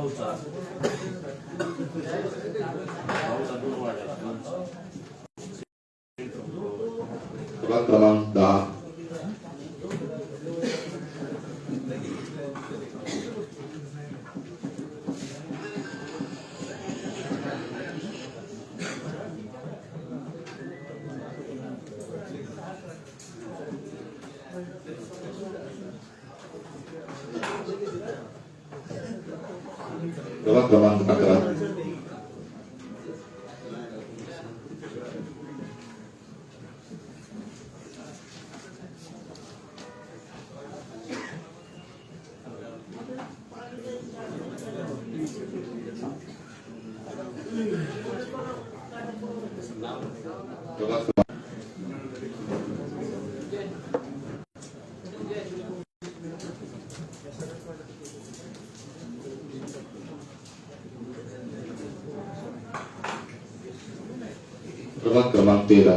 voltar. क्रमांक प्रभाग क्रमांक तेरा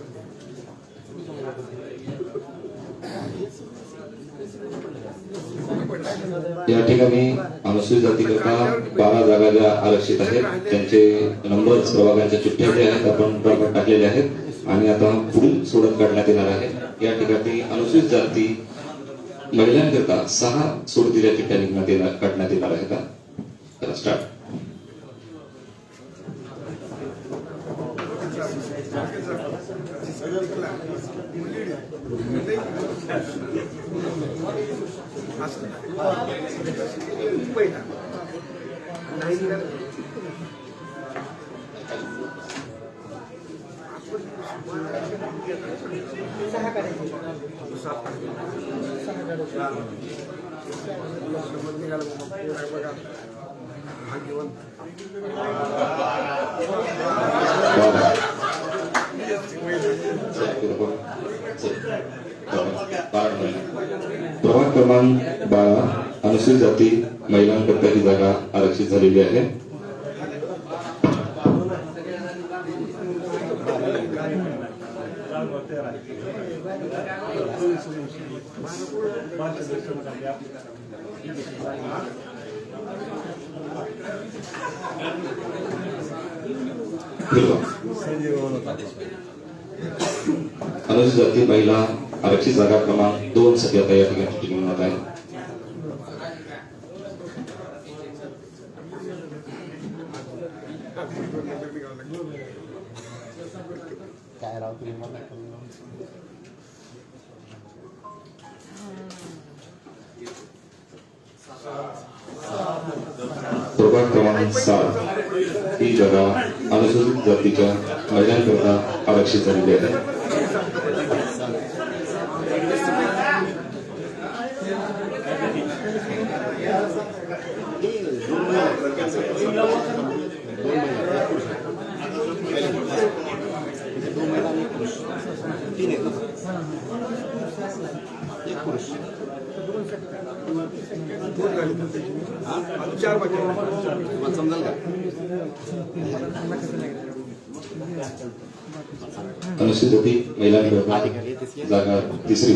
या ठिकाणी अनुसूचित जातीकरता बारा जागा ज्या आरक्षित आहेत त्यांचे नंबर प्रभागांच्या चिठ्ठ्या ज्या आहेत आपण प्रभाग टाकलेले आहेत आणि आता पुढील सोडत काढण्यात येणार आहे. या ठिकाणी अनुसूचित जाती महिलांकरता सहा सोडतीच्या चिठ्ठ्या निघण्यात येणार काढण्यात येणार आहेत. का स्टार्ट बारा. प्रभाग क्रमांक बारा अनुसूचित जाती महिलांकरता ही जागा आरक्षित झालेली आहे अनुसूचित जाती महिला आरक्षित जागा क्रमांक दोन आता या ठिकाणी चिठ्ठी निघणार आहे काय राव तुम्ही मला प्रभाग क्रमांक सात ही जागा अनुसूचित जातीच्या महिलांकरता आरक्षित झालेली आहे दोन महिला आणि एक पुरुष तीन आहेत ना एक पुरुष चार बाकी तुम्हाला समजाल का अनुसूचित जागा तिसरी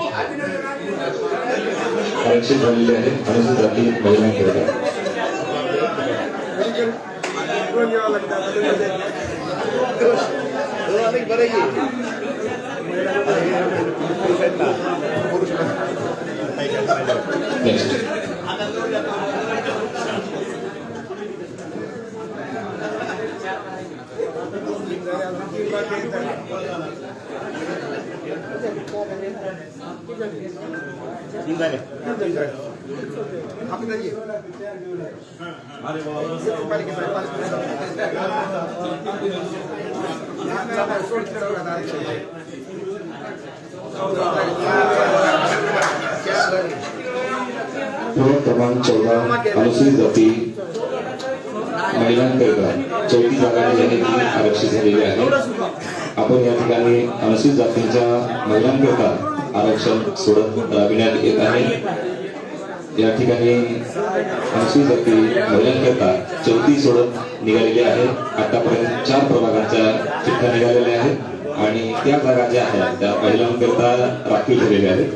आरक्षित झालेली आहे अनुसूचित जाती महिलांकरता नेक्स्ट प्रभाग क्रमांक चौदा अनुसूचित जाती महिलांकरिता चौथी जागा आरक्षित झालेली आहे आपण या ठिकाणी अनुसूचित जातींच्या महिलांकरिता आरक्षण सोडत राबविण्यात येत आहे. या ठिकाणी अनुसूचित जाती महिलांकरिता चौथी सोडत निघालेली आहे. आतापर्यंत चार प्रभागांच्या चिठ्ठ्या निघालेल्या आहेत आणि त्या जागा ज्या आहेत त्या महिलांकरिता राखीव झालेल्या आहेत.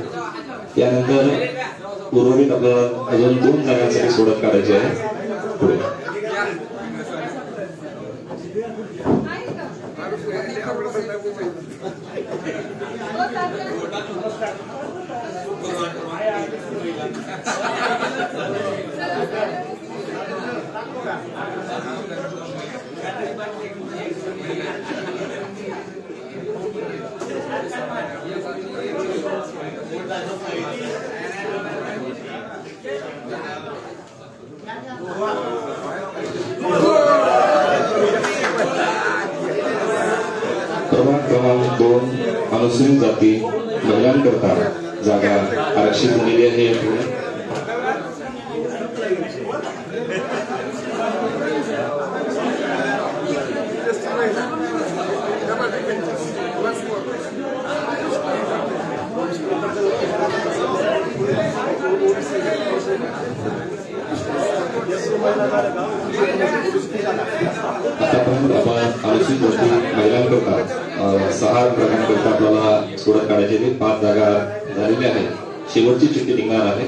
त्यानंतर उर्वरित आपल्याला अजून दोन जागांसाठी सोडत काढायची आहे. पुढे. प्रभाग क्रमांक दोन अनुसूचित जाती महिलांकरता जागा आरक्षित झालेली आहे या ठिकाणी. आतापर्यंत आपण अनुसूचित जाती महिलांकरता अ, सहा प्रकारांकरता आपल्याला सोडत काढायचे ते पाच जागा झालेल्या आहेत. शेवटची चिठ्ठी निघणार आहे.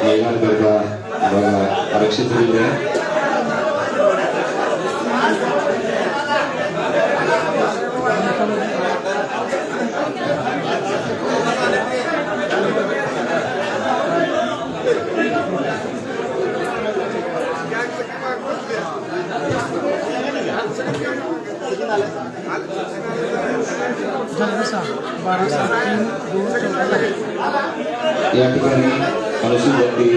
क्रमांक दहा अनुसूचित जाती या ठिकाणी अनुसूचित जाती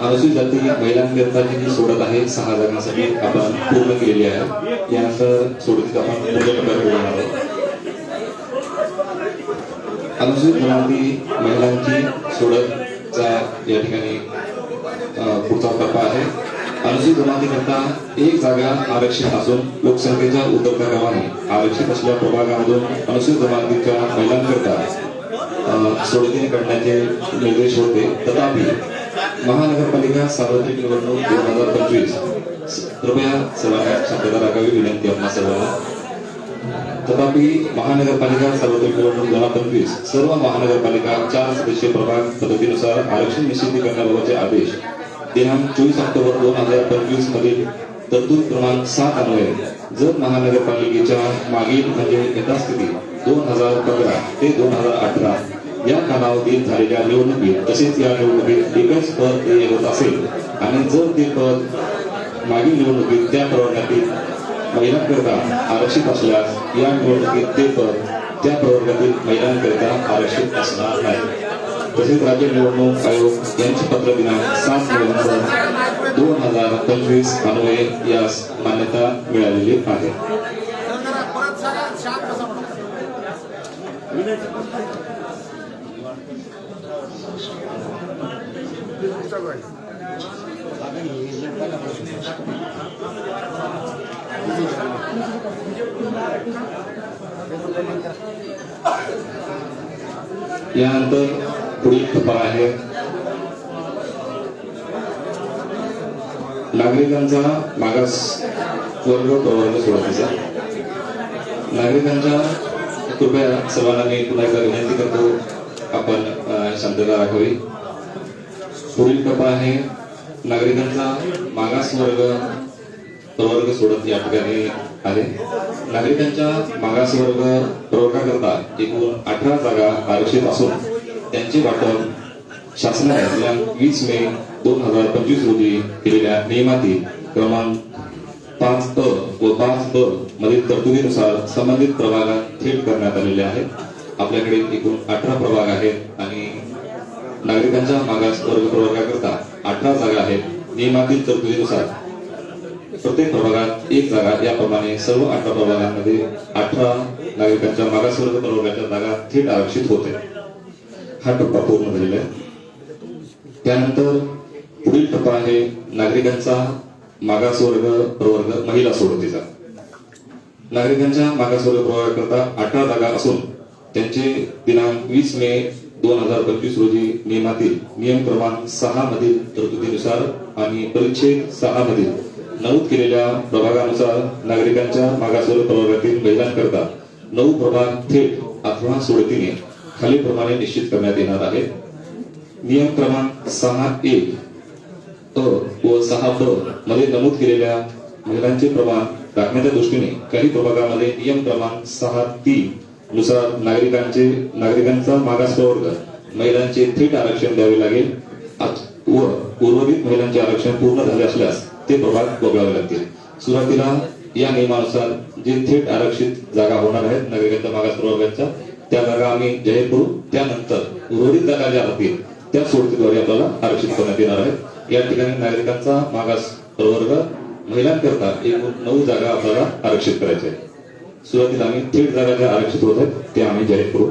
अनुसूचित जाती महिलांकरताची जी सोडत आहे. सहा जागांसाठी आपण पूर्ण केलेली आहे. यानंतर सोडतीत आपण पूर्ण प्रकारे बोलणार आहोत अनुसूचित जमाती महिलांची सोडतचा या ठिकाणी पुढचा टप्पा आहे. अनुसूचित जमातीकरता एक जागा आरक्षित असून लोकसंख्येच्या उतरत्या आरक्षित असलेल्या प्रभागामधून अनुसूचित जमातीच्या महिलांकरता सोडतीने करण्याचे निर्देश होते. तथापि महानगरपालिका सार्वत्रिक निवडणूक दोन हजार पंचवीस कृपया सर्वांना शक्यता राखावी विनंती आपल्या सर्वांना. तथापि महानगरपालिका सार्वत्रिक निवडणूक दोन हजार पंचवीस सर्व महानगरपालिका चार सदस्यीय प्रभाग पद्धतीनुसार आरक्षण निश्चिती करण्याबाबतचे आदेश दिनांक चोवीस ऑक्टोबर दोन हजार पंचवीस मधील तरतूद क्रमांक सात अन्वये. जर महानगरपालिकेच्या मागील म्हणजे यथास्थिती दोन हजार पंधरा ते दोन हजार अठरा. या कालावधीत झालेल्या निवडणुकीत तसेच या निवडणुकीत एकच पद देय होत असेल. आणि जर ते पद मागील निवडणुकीत त्या प्रवर्गातील महिलांकरिता आरक्षित असल्यास या निवडणुकीत ते पद त्या प्रवर्गातील महिलांकरिता आरक्षित असणार नाही. तसेच राज्य निवडणूक आयोग यांची पत्र दिनांक सात नोव्हेंबर दोन हजार पंचवीस अन्वये यास मान्यता मिळालेली आहे. यानंतर पुढील टप्पा आहे नागरिकांचा मागास वर्ग प्रवर्ग सोडतीचा नागरिकांच्या कृपया सर्वांना मी पुन्हा एकदा विनंती करतो आपण शांतता राखावी पुढील टप्पा आहे नागरिकांचा मागास वर्ग प्रवर्ग सोडत या ठिकाणी आहे. नागरिकांच्या मागास वर्ग प्रवर्गाकरता एकूण अठरा जागा आरक्षित असून त्यांचे वाटप शासनाने दिनांक वीस मे दोन हजार पंचवीस रोजी केलेल्या नियमातील क्रमांक पाच अ व पाच ब मधील तरतुदीनुसार संबंधित प्रभागात थेट करण्यात आलेले आहेत. आपल्याकडे एकूण अठरा प्रभाग आहेत आणि नागरिकांच्या मागास वर्ग प्रवर्गाकरता अठरा जागा आहेत. नियमातील तरतुदीनुसार प्रत्येक प्रभागात एक जागा याप्रमाणे सर्व अठरा प्रभागांमध्ये अठरा नागरिकांच्या मागासवर्ग प्रवर्गाच्या जागा थेट आरक्षित होते हा टप्पा पूर्ण झालेला आहे. त्यानंतर पुढील टप्पा आहे नागरिकांचा मागासवर्ग प्रवर्ग महिला सोडतीचा. नागरिकांच्या मागासवर्ग प्रवर्गाकरता अठरा जागा असून त्यांचे दिनांक वीस मे दोन हजार पंचवीस रोजी नियमातील नियम क्रमांक सहा मधील तरतुदीनुसार आणि परिच्छेद सहा मधील नमूद केलेल्या प्रभागानुसार नागरिकांच्या मागासवर्ग प्रवर्गातील महिलांकरता नऊ प्रभाग थेट अथवा सोडतीने खालीलप्रमाणे निश्चित करण्यात येणार आहेत नियम क्रमांक सहा एक अ व सहा ब मध्ये नमूद केलेल्या महिलांचे प्रमाण राखण्याच्या दृष्टीने काही प्रभागामध्ये नियम क्रमांक सहा तीन नुसार नागरिकांचे नागरिकांचा मागास प्रवर्ग महिलांचे थेट आरक्षण द्यावे लागेल. व उर्वरित महिलांचे आरक्षण पूर्ण झाले असल्यास ते प्रभाग वगळावे लागतील. सुरुवातीला या नियमानुसार जे थेट आरक्षित जागा होणार आहेत नागरिकांच्या मागास प्रवर्गांच्या त्या जागा आम्ही जाहीर करू. त्यानंतर उर्वरित जागा ज्या होतील त्या सोडतीद्वारे आपल्याला आरक्षित करण्यात येणार आहेत. या ठिकाणी नागरिकांचा मागास प्रवर्ग महिलांकरता एकूण नऊ जागा आपल्याला आरक्षित करायच्या आहेत. सुरुवातीला आम्ही थेट जागा ज्या आरक्षित होत आहेत त्या आम्ही जाहीर करू.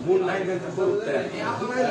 मूल नाही त्यांचं स्वरूप तयार महिला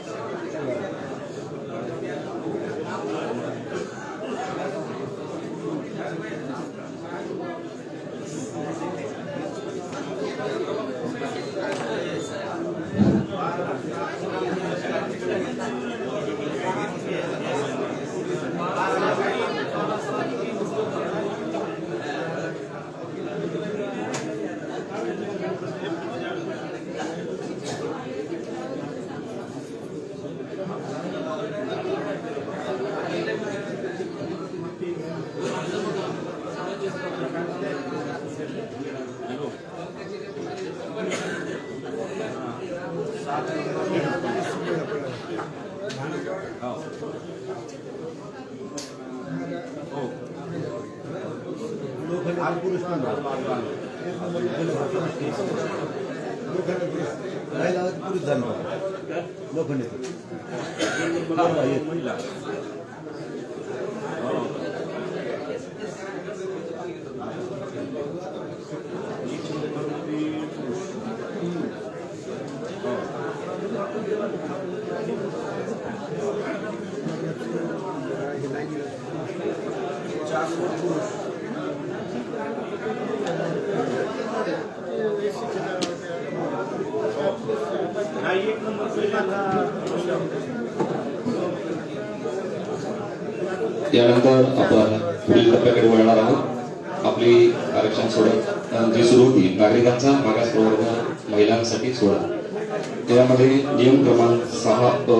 यानंतर आपण पुढील टप्प्याकडे वळणार आहोत. आपली आरक्षण सोडत जी सुरू होती नागरिकांचा मागास प्रवर्ग महिलांसाठी सोडा. त्यामध्ये नियम क्रमांक सहा अ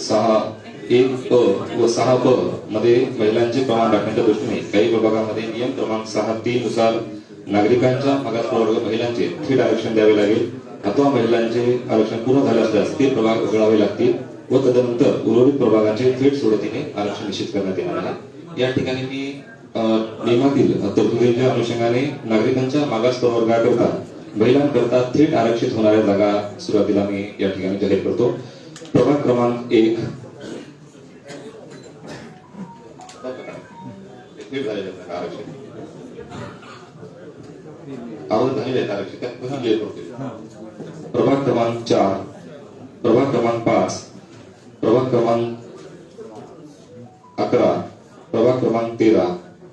सहा एक अ व सहा ब मध्ये महिलांचे प्रमाण राखण्याच्या दृष्टीने काही विभागामध्ये नियम क्रमांक सहा तीन नुसार नागरिकांच्या मागास प्रवर्ग महिलांचे थेट आरक्षण द्यावे लागेल. अथवा महिलांचे आरक्षण पूर्ण झाले असल्यास ते प्रभाग वगळावे लागतील. व तदनंतर उर्वरित प्रभागांचे थेट सोडतीने आरक्षण निश्चित करण्यात येणार आहे. या ठिकाणी मी नियमातील तरतुदींच्या अनुषंगाने नागरिकांच्या मागास प्रवर्गाकरता महिलांकरता थेट आरक्षित होणाऱ्या जागा सुरुवातीला मी या ठिकाणी जाहीर करतो. प्रभाग क्रमांक एक. थेट प्रभाग क्रमांक चार. प्रभाग क्रमांक पाच. प्रभाग क्रमांक अकरा प्रभाग क्रमांक तेरा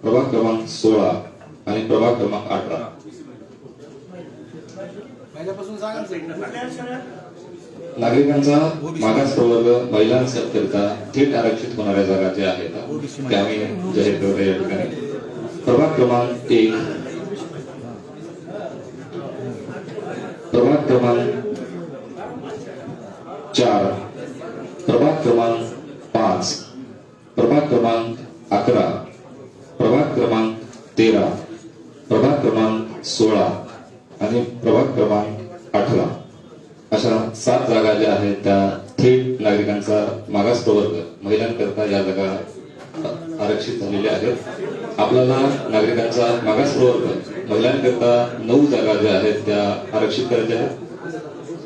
प्रभाग क्रमांक सोळा आणि प्रभाग क्रमांक अठरा. नागरिकांचा मागास प्रवर्ग महिलांकरिता थेट आरक्षित होणाऱ्या जागा ज्या आहेत त्या आम्ही जाहीर करतो या ठिकाणी प्रभाग क्रमांक एक प्रभाग क्रमांक चार प्रभाग क्रमांक पाच. प्रभाग क्रमांक अकरा. प्रभाग क्रमांक तेरा. प्रभाग क्रमांक सोळा. आणि प्रभाग क्रमांक अठरा. अशा सात जागा ज्या आहेत त्या थेट नागरिकांचा मागास प्रवर्ग महिलांकरता या जागा आरक्षित झालेल्या आहेत. आपल्याला नागरिकांचा मागास प्रवर्ग महिलांकरता नऊ जागा ज्या आहेत त्या आरक्षित करायच्या आहेत.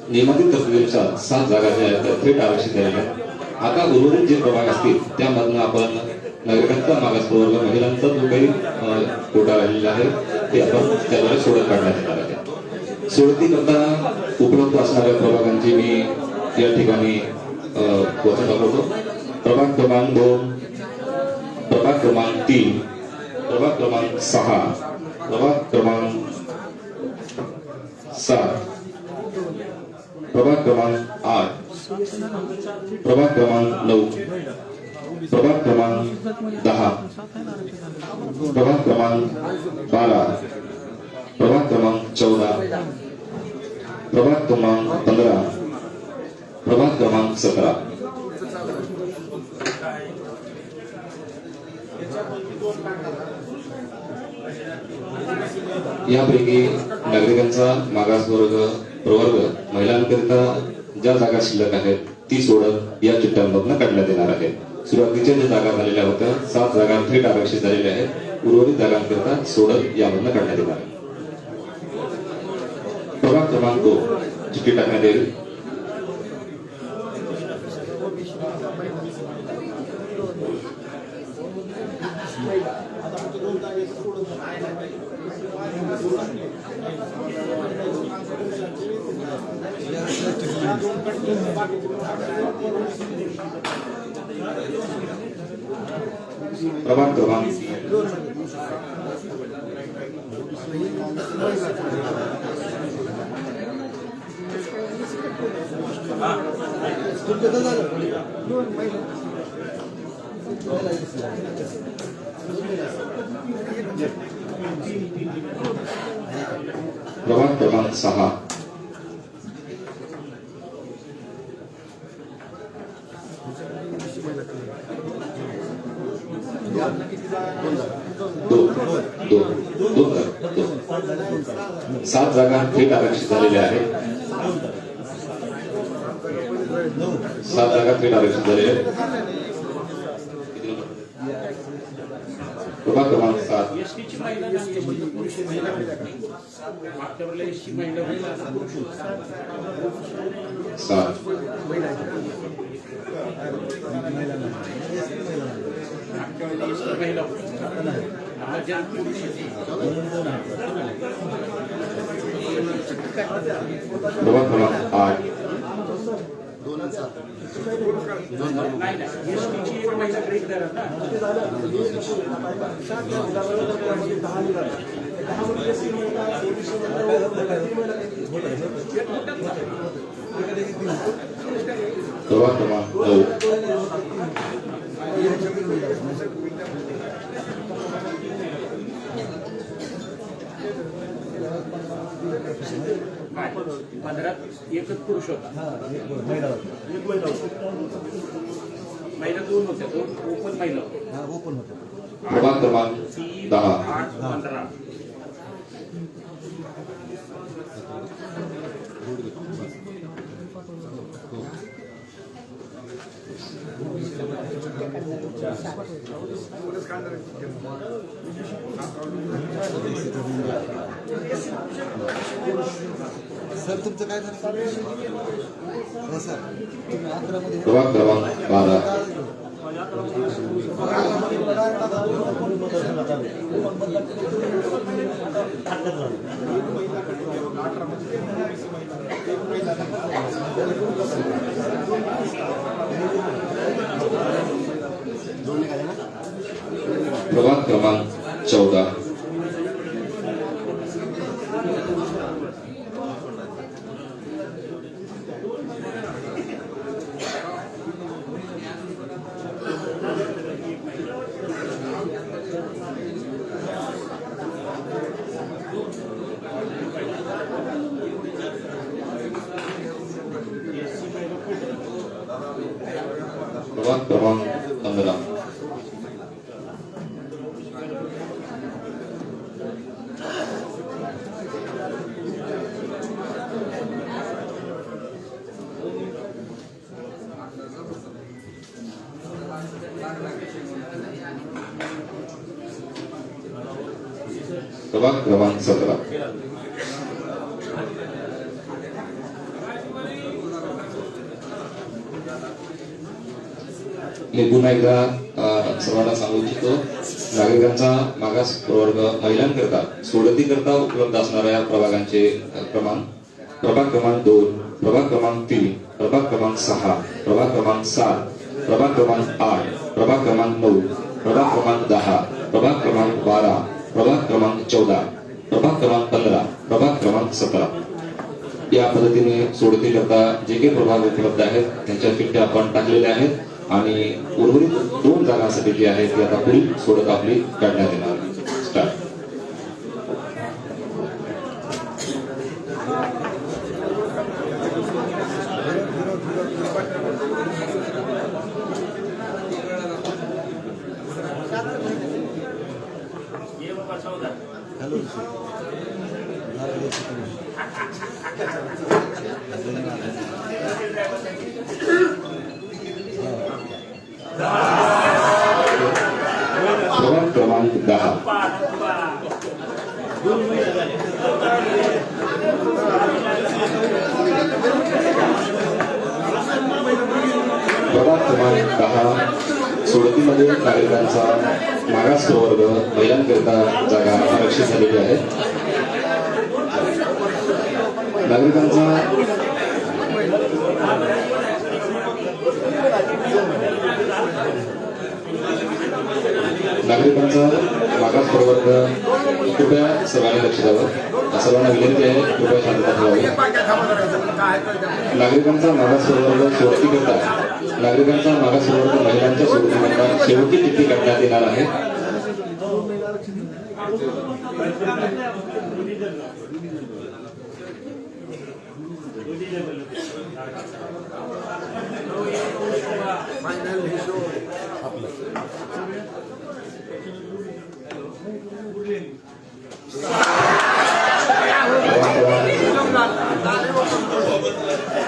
नियमित तरतुदीनुसार सात जागा ज्या आहेत त्या थेट आरक्षित झालेल्या आहेत. आता उर्वरित जे प्रभाग असतील त्यामधनं आपण नागरिकांचा मागास प्रवर्ग महिलांचा जो काही कोटा राहिलेला आहे ते आपण त्याद्वारे सोडत काढण्यात येणार आहे. सोडती करता उपलब्ध असणाऱ्या प्रभागांची मी या ठिकाणी वचन दाखवतो. प्रभाग क्रमांक दोन प्रभाग क्रमांक तीन प्रभाग क्रमांक सहा प्रभाग क्रमांक सात प्रभाग क्रमांक आठ प्रभाग क्रमांक नऊ. प्रभाग क्रमांक दहा. प्रभाग क्रमांक बारा. प्रभाग क्रमांक चौदा. प्रभाग क्रमांक पंधरा. प्रभाग क्रमांक सतरा. यापैकी नागरिकांचा मागासवर्ग प्रवर्ग महिलांकरिता ज्या जागा शिल्लक आहेत ती सोडत या चिठ्ठ्यांमधून काढण्यात येणार आहे. सुरुवातीच्या ज्या जागा झालेल्या होत्या सात जागा थेट आरक्षित झालेल्या आहेत. उर्वरित जागांकरता सोडत यामधून काढण्यात येणार आहे. प्रभाग क्रमांक चिठ्ठी टाकण्यात येईल प्रभाग क्रमांक तीन प्रभाग क्रमांक सहा. दोन दोन दोन दोन सात जागा थेट आरक्षित झालेल्या आहेत सात जागा थेट आरक्षित झालेल्या आहेत प्रभाग क्रमांक सात एसटीची महिला नाही एसटीची पुरुष महिला मागच्या वेळेला एसटी महिला महिला आता पुरुष होता. सात मागच्या वेळेला एसटी महिला होती. आता ज्या पुरुष आहेत, प्रभाग क्रमांक आठ नाही नाही एसटीची एक महिला ब्रेक द्यायला ना प्रभाग क्रमांक नऊ पंधरात एकच पुरुष होता. एक महिला होती. महिला दोन होत्या दोन ओपन महिला होत्या. हा ओपन होतं क्रमांक तीन दहा. आठ पंधरा. तुमचं काय झालं हो सर तुम्ही अकरामध्ये प्रभाग क्रमांक बारा प्रभाग क्रमांक चौदा प्रभाग क्रमांक पंधरा प्रभाग क्रमांक सतरा मी पुन्हा एकदा अ, सर्वांना सांगू इच्छितो नागरिकांचा मागास प्रवर्ग महिलांकरता सोडतीकरता उपलब्ध असणाऱ्या प्रभागांचे अ, क्रमांक प्रभाग क्रमांक दोन प्रभाग क्रमांक तीन प्रभाग क्रमांक सहा प्रभाग क्रमांक सात प्रभाग क्रमांक आठ प्रभाग क्रमांक नऊ प्रभाग क्रमांक दहा प्रभाग क्रमांक बारा प्रभाग क्रमांक चौदा प्रभाग क्रमांक पंधरा प्रभाग क्रमांक सतरा. या पद्धतीने सोडतीकरता जे काही प्रभाग उपलब्ध आहेत त्यांच्या चिठ्ठ्या आपण टाकलेल्या आहेत आणि उर्वरित दोन जागांसाठी जी आहेत ती आता पुढील सोडत आपली काढण्यात येणार. musun? Nargile çıkmış. सोडतीमध्ये नागरिकांचा मागास प्रवर्ग महिलांकरिता जागा आरक्षित झालेली आहे. नागरिकांचा नागरिकांचा मागास प्रवर्ग कृपया सर्वांनी लक्ष द्यावं. सर्वांना विनंती आहे कृपया शांतता ठेवावी. नागरिकांचा मागास प्रवर्ग सोडतीकरता नागरिकांचा मागासवर्ग महिलांच्या सोडतीकरता शेवटी किती करण्यात येणार आहे.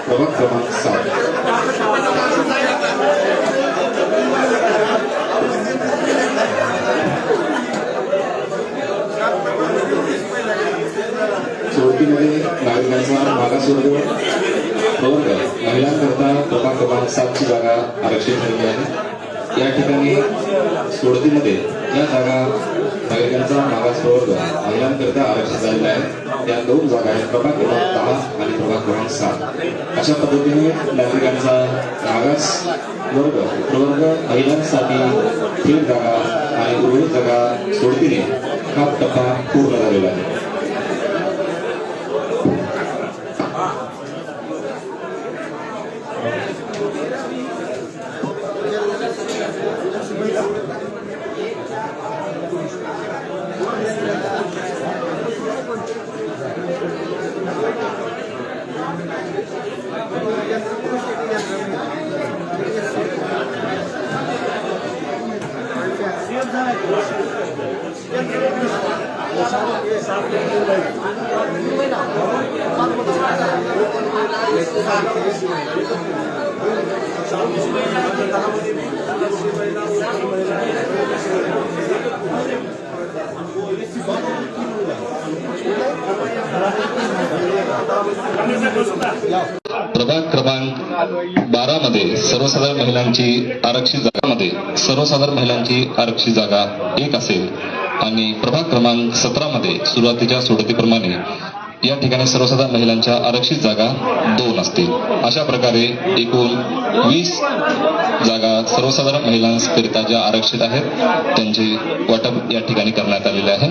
प्रभाग क्रमांक सात सोडतीमध्ये नागरिकांचा मागासवर्ग प्रवर्ग महिलांकरता प्रभाग क्रमांक सातची जागा आरक्षित झालेली आहे. या ठिकाणी सोडतीमध्ये या जागा नागरिकांचा मागास प्रवर्ग महिलांकरता आरक्षित झालेला आहे. त्या दोन जागा आहेत प्रभाग क्रमांक दहा आणि प्रभाग क्रमांक सात. अशा पद्धतीने नागरिकांचा मागास वर्ग प्रवर्ग महिलांसाठी थेट जागा आणि उर्वरित जागा सोडतीने हा टप्पा पूर्ण झालेला आहे. प्रभाग क्रमांक बारा मध्ये सर्वसाधारण महिलांची आरक्षित जागामध्ये सर्वसाधारण महिलांची आरक्षित जागा एक असेल. आणि प्रभाग क्रमांक सतरामध्ये सुरुवातीच्या सोडतीप्रमाणे या ठिकाणी सर्वसाधारण महिलांच्या आरक्षित जागा दोन असतील. अशा प्रकारे एकूण वीस जागा सर्वसाधारण महिलांकरिता ज्या आरक्षित आहेत त्यांचे वाटप या ठिकाणी करण्यात आलेले आहे.